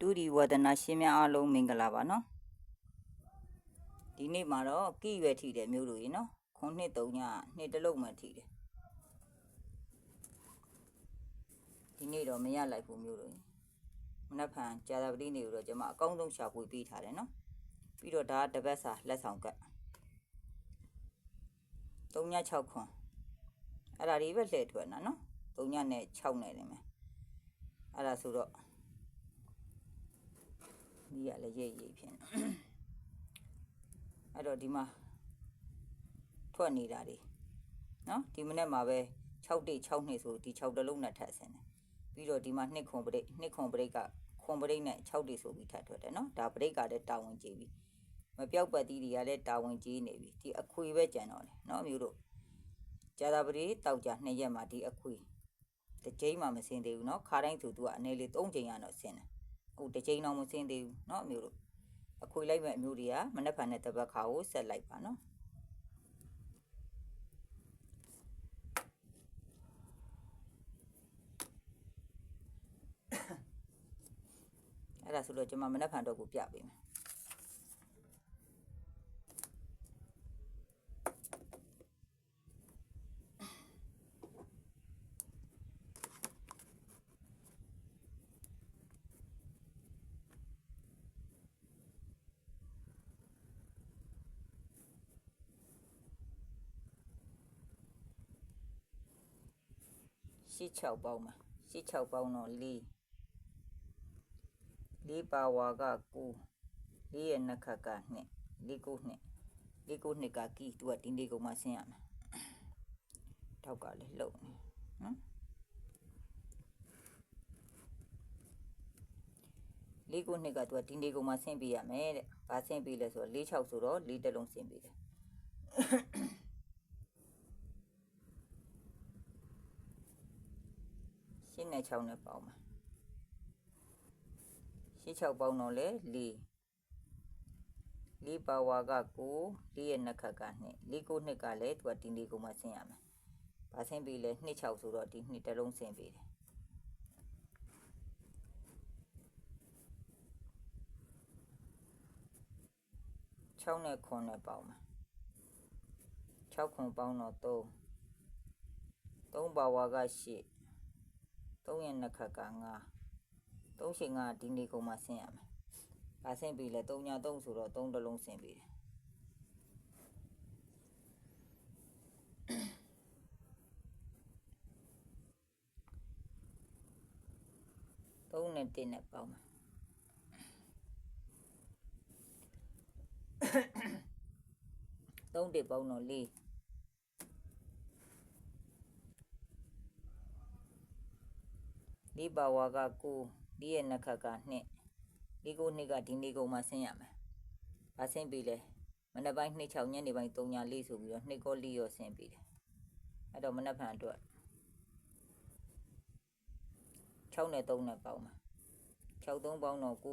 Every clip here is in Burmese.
ဒုဒီဝဒနာရှင်များအားလုံးမင်္ဂလာပါနော်ဒီနေ့မှာတော့ကိရွယ်ထီတယ်မျိုးတို့ရေနော်ခွန်နှစ်တုံညနှစ်တလုံးမှထီတယ်ဒီနေ့တော့မရလိုက်ဘူးမျိုးတို့ရေမနက်ဖြန်ကြာသပတေးနေ့ကိုတော့ကျွန်မအကောင်းဆုံးရှာဖွေပေးထားတယ်နော်ပြီးတော့ဒါကတစ်ပတ်စာလက်ဆောင်ကတ်3ည6ခွန်အဲ့ဒါတွေပဲလှည့်ထွက်တာနော်3ညနဲ့6နဲ့နေမယ်အဲ့ဒါဆိုတော့ ဒီကလည်းရိပ်ရိပ်ဖြစ်နေအဲ့တော့ဒီမှာထွက်နေတာတွေနော်ဒီမနေ့မှာပဲ6တိတ်6နှစ်ဆိုဒီ6တလုံးနဲ့ထပ်ဆင်းတယ်ပြီးတော့ဒီမှာ2ခွန်ပရိတ်2ခွန်ပရိတ်ကခွန်ပရိတ်နဲ့6တိတ်ဆိုပြီးထပ်ထွက်တယ်နော်ဒါပရိတ်ကလည်းတာဝန်ကြီးပြီမပြောက်ပတ်တီးတွေကလည်းတာဝန်ကြီးနေပြီဒီအခွေပဲကြံတော့တယ်နော်မျိုးတို့ဂျာတာပရိတောက်ကြ2ရက်မှာဒီအခွေတစ်ချိန်မှမစင်းသေးဘူးနော်ခါတိုင်းဆိုသူကအနည်းလေး3ချိန်ရတော့ဆင်းတယ် ဟိုတစ်ချိန်တော့မစင်းသေးဘူးเนาะအမျိုးတို့အခွေလိုက်မဲ့အမျိုးတွေကမနှက်ဖန်နဲ့တပတ်ခါကိုဆက်လိုက်ပါเนาะအဲ့ဒါဆိုတော့ကျွန်မမနှက်ဖန်တော့ကိုပြပေးမယ် ရှစ်6ပေါင်းမှာရှစ်6ပေါင်းတော့4 4ပါဝါက9 4ရဲ့နှစ်ခတ်က2 4ကို2 4ကို2ကကီသူကဒီနေ့ကုန်မှဆင်းရမယ်ထောက်ကလည်းလှုပ်နေနော်လေးကိုနှစ်ကသူကဒီနေကုန်မှာဆင်းပေးရမယ်တဲ့။ဘာဆင်းပေးလဲဆိုတော့၄6ဆိုတော့၄တစ်လုံးဆင်းပေးတယ်။ ရှင်းနဲ့6နဲ့ပေါင်းမှာ။ရှင်း6ပေါင်းတော့လေ4 4ပါဝါက9 4ရဲ့နှစ်ခတ်က2 4ကိုနှစ်ကလည်းသူကဒီနေကုန်မှာဆင်းရမယ်။ဘာဆင်းပေးလဲ2 6ဆိုတော့ဒီ2တစ်လုံးဆင်းပေးတယ်။6နဲ့9နဲ့ပေါင်းမှာ6ခွန်ပေါင်းတော့3 3ပါဝါက8 3ရက်နှစ်ခတ်က9 3ရှင်ကဒီနေ့ကုန်မှဆင်းရမယ်။ဒါဆင်းပြီလေ3ည3ဆိုတော့3တလုံးဆင်းပြီတယ်။သုံးနဲ့တင်းနဲ့ပေါင်းပါသုံးတစ်ပေါင်းတော့လေး ၄ပါဝါက9၄ရဲ့နှစ်ခတ်က2ဒီကိုနှစ်ကဒီနေကုန်မှာဆင်းရမယ်။ဘာဆင်းပြီလဲ။မနေ့ပိုင်း2 6ညနေပိုင်း3ည4ဆိုပြီးတော့နှစ်ကော4ရောဆင်းပြီတယ်။အဲ့တော့မနေ့ဖန်အတွက်6နဲ့3နဲ့ပေါင်းမှာ။6 3ပေါင်းတော့9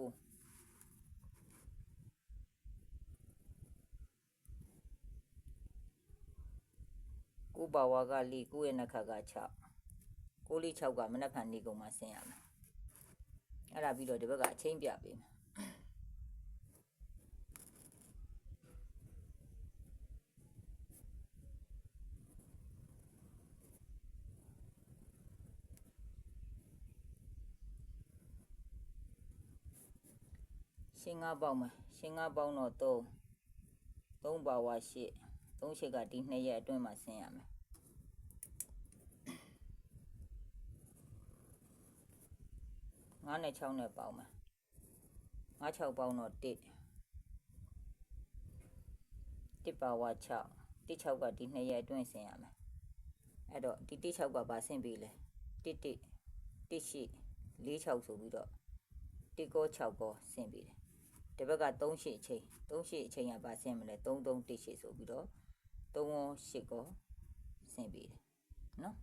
ကိုပါဝါက၄ကိုရဲ့နှခါက6 ကိုလေး6ကမနက်ဖြန်နေကုန်မှဆင်းရမယ်အဲ့ဒါပြီးတော့ဒီဘက်ကအချင်းပြပေးမယ်ရှင်းငါးပေါင်းမယ်ရှင်းငါးပေါင်းတော့3 3ပါဝါ8 3ရှစ်ကဒီ2ရက်အတွင်းမှာဆင်းရမယ် 9နဲ့6နဲ့ပေါင်းမယ်9 6ပေါင်းတော့1 1ပါဝါ6 1 6ကဒီ2ရက်အတွင်းဆင်းရမယ်အဲ့တော့ဒီ1 6ကပါဆင်းပြီလေ1 1 1ရှိ4 6ဆိုပြီးတော့1ကော6ကောဆင်းပြီတယ်ဒီဘက်က3ရှိအချိန်3ရှိအချိန်ကပါဆင်းမလဲ3 3 1ရှိဆိုပြီးတော့3ရော8ကောဆင်းပြီတယ်နော်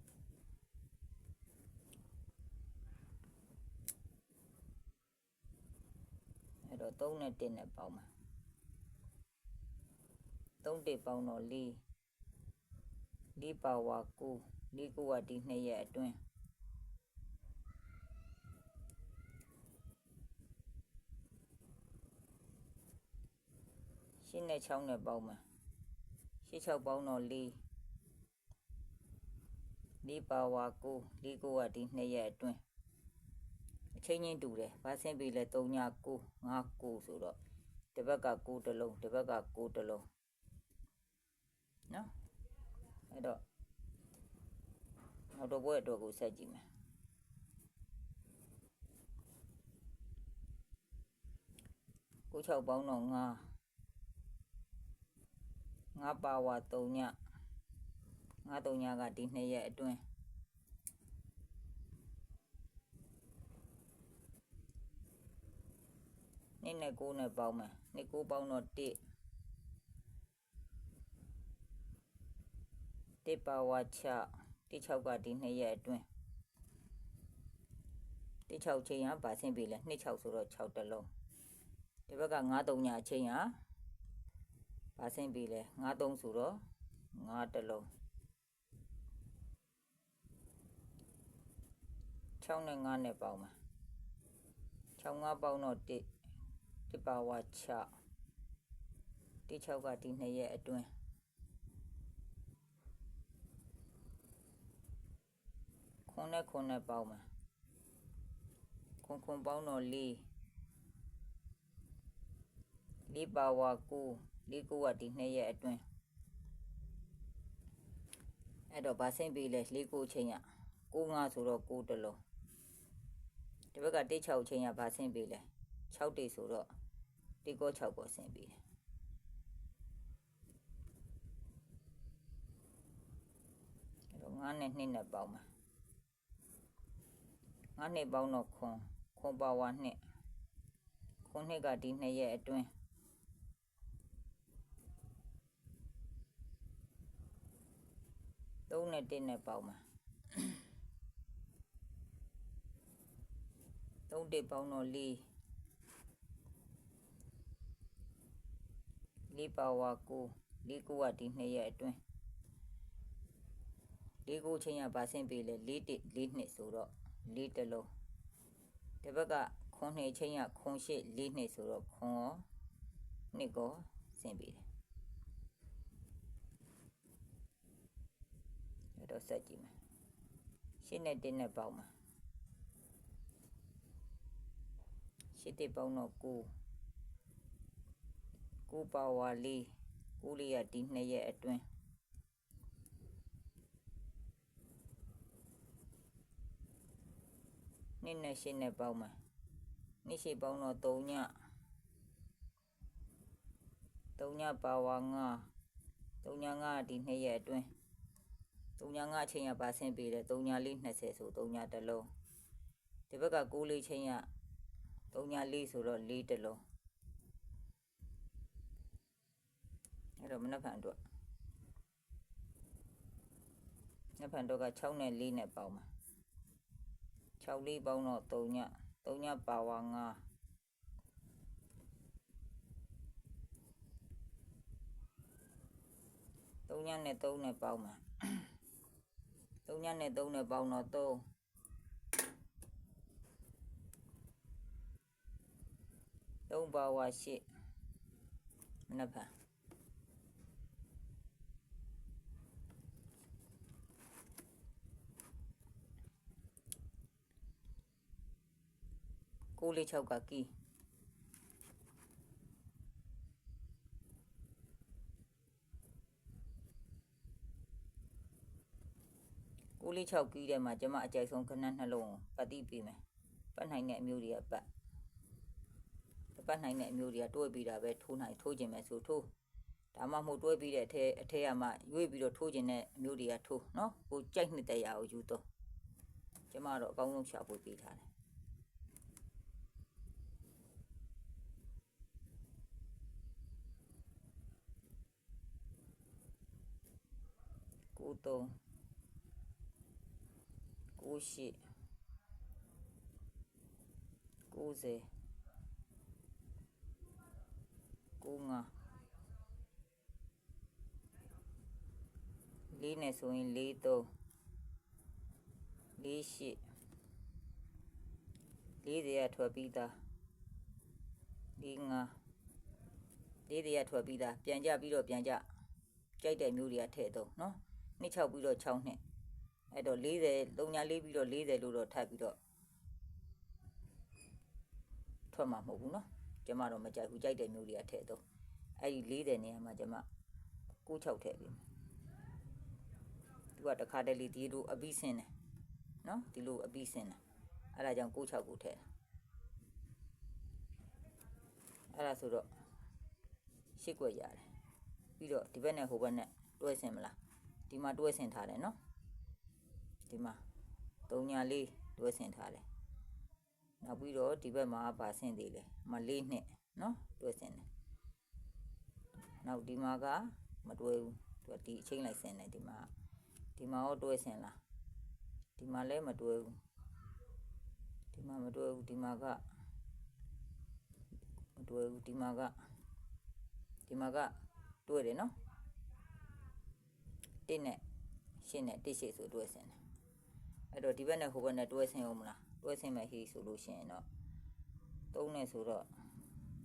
တော့3နဲ့1နဲ့ပေါင်းပါ3တေပေါင်းတော့4 4ပါဝါ9 4ကိုကဒီ2ရက်အတွင်းရှင်းနဲ့6နဲ့ပေါင်းပါရှင်း6ပေါင်းတော့4 4ပါဝါ9 4ကိုကဒီ2ရက်အတွင်း အချိန်ချင်းတူတယ်ဘာဆင်းပြီလဲ3ည9 5 9ဆိုတော့တစ်ဘက်က9တစ်လုံးတစ်ဘက်က9တစ်လုံးနော်အဲ့တော့နောက်တော့ဘွဲအတွက်ကိုဆက်ကြည့်မယ်ကို6ပေါင်းတော့9 9ပါဝါ3ည9 3ညကဒီ2ရက်အတွင်း နေ့နဲ့9နဲ့ပေါင်းမယ်နေ့9ပေါင်းတော့1 1ပါဝါ6 1 6ကဒီ2ရက်အတွင်း1 6ချိန်ဟာဗာဆင်းပြီလဲ2 6ဆိုတော့6တလုံးဒီဘက်က9 3ညအချိန်ဟာဗာဆင်းပြီလဲ9 3ဆိုတော့9တလုံး6နဲ့9နဲ့ပေါင်းမှာ6 5ပေါင်းတော့1 1ပါဝါ6 1 6ကဒီ2ရက်အတွင်းခွန်းနဲ့ခွန်းနဲ့ပေါင်းမှာခွန်းခွန်းပေါင်းတော့4 4ပါဝါ9 4ကိုကဒီ2ရက်အတွင်းအဲ့တော့ဗာဆင်းပြီလဲ4ကိုချိန်ရ9 5ဆိုတော့9တလုံးဒီဘက်က1 6ချိန်ရဗာဆင်းပြီလဲ6တိဆိုတော့ 1ကို6ကိုဆင်းပြီတယ်အဲ့တော့9နဲ့2နဲ့ပေါင်းမှာ9နှစ်ပေါင်းတော့ခွန်ခွန်ပါဝါနှစ်ခွန်နှစ်ကဒီ2ရက်အတွင်း3နဲ့1နဲ့ပေါင်းမှာ3တစ်ပေါင်းတော့4 4ပါဝါ9 4ကိုကဒီ2ရက်အတွင်း၄ကိုချင်းရပါဆင်းပေးလေ၄တစ်၄နှစ်ဆိုတော့၄တလုံးဒီဘက်ကခွန်နှစ်ချင်းရခွန်ရှိ၄နှစ်ဆိုတော့ခွန်ရောနှစ်ကိုဆင်းပေးတယ်အဲ့တော့ဆက်ကြည့်မယ်ရှင်းနဲ့တင်းနဲ့ပေါင်းမှာရှစ်တစ်ပေါင်းတော့9 9ပါဝါ၄9လေးရဒီ2ရက်အတွင်းနှစ်နဲ့ရှစ်နဲ့ပေါင်းမှာနှစ်ရှိပေါင်းတော့3ည3ညပါဝါ9 3ည9ဒီ2ရက်အတွင်း3ည9အချိန်ရပါဆင်းပေးတယ်3ညလေး20ဆို3ညတစ်လုံးဒီဘက်က6လေးချိန်ရ3ည4ဆိုတော့4တစ်လုံး အဲ့တော့မနှက်ဖန်တော့နှက်ဖန်တော့က6နဲ့4နဲ့ပေါင်းမှာ6လေးပေါင်းတော့3ည3ညပါဝါ9 3ညနဲ့3နဲ့ပေါင်းမှာ3ညနဲ့3နဲ့ပေါင်းတော့3 3ပါဝါ8မနှက်ဖန် ကိုလေး6ကကီကိုလေး6ကီးထဲမှာကျမအကြိုက်ဆုံးခဏနှလုံးပတ်တိပေးမယ်ပတ်နိုင်တဲ့အမျိုးတွေကပတ်ပတ်နိုင်တဲ့အမျိုးတွေကတွဲပြီးတာပဲထိုးနိုင်ထိုးခြင်းပဲဆိုထိုးဒါမှမဟုတ်တွဲပြီးတဲ့အထဲအထဲကမှရွေ့ပြီးတော့ထိုးခြင်းတဲ့အမျိုးတွေကထိုးနော်ကိုကြိုက်နှစ်တရားကိုယူတော့ကျမတော့အကောင်းဆုံးရှာဖွေပေးထားတယ် ကိုသုံးကိုရှိကိုစေကိုငါလေးနဲ့ဆိုရင်လေးသုံးလေးရှိလေးတွေကထွက်ပြီးသားလေးငါတလေးတွေကထွက်ပြီးသားပြန်ကြပြီးတော့ပြန်ကြကြိုက်တဲ့မျိုးတွေကထည့်တော့နော်နှစ် 6ပြီးတော့6နှစ်အဲ့တော့40 3ညာ4ပြီးတော့40လို့တော့ထပ်ပြီးတော့ထွက်မှာမဟုတ်ဘူးနော်ကျမတော့မကြိုက်ဘူးကြိုက်တဲ့မျိုးတွေကထည့်တော့အဲ့ဒီ40နေရာမှာကျမ96ထည့်ပြီးသူကတခါတလေဒီလိုအပြီးစင်းတယ်နော်ဒီလိုအပြီးစင်းတယ်အဲ့ဒါကြောင့်96ကိုထည့်တာအဲ့ဒါဆိုတော့ရှစ်ကွက်ရတယ်ပြီးတော့ဒီဘက်နဲ့ဟိုဘက်နဲ့တွဲဆင်မလား ဒီမှာတွဲဆင်ထားတယ်နော်ဒီမှာ၃ညာလေးတွဲဆင်ထားတယ်နောက်ပြီးတော့ဒီဘက်မှာဗာဆင်သေးတယ်မလေးနှစ်နော်တွဲဆင်တယ်နောက်ဒီမှာကမတွဲဘူးသူကဒီအချိန်လိုက်ဆင်တယ်ဒီမှာဒီမှာရောတွဲဆင်လားဒီမှာလည်းမတွဲဘူးဒီမှာမတွဲဘူးဒီမှာကမတွဲဘူးဒီမှာကဒီမှာကတွဲတယ်နော် တစ်နဲ့ရှင်းနဲ့တစ်ရှိဆိုတွဲဆင်တယ်အဲ့တော့ဒီဘက်နဲ့ဟိုဘက်နဲ့တွဲဆင်အောင်မလားတွဲဆင်မဲ့ဟိဆိုလို့ရှိရင်တော့3နဲ့ဆိုတော့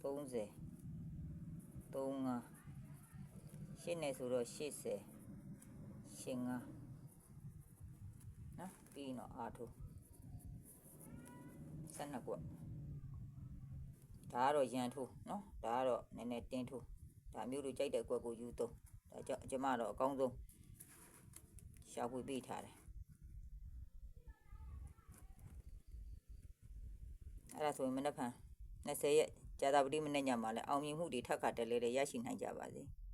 30 35ရှင်းနဲ့ဆိုတော့80 85နော်ပြီးရင်တော့အာထု12ကွက်ဒါကတော့ရန်ထိုးနော်ဒါကတော့နည်းနည်းတင်းထိုးဒါမျိုးလိုကြိုက်တဲ့ကွက်ကိုယူသုံးဒါကြောင့်ကျမတော့အကောင်းဆုံး ရှာဖွေပေးထားတယ်အဲ့ဒါဆိုရင်မနေ့က20ရက်ကြာတာပတိမနေ့ညမှာလည်းအောင်မြင်မှုတွေထပ်ခါတက်လဲလဲရရှိနိုင်ကြပါစေ။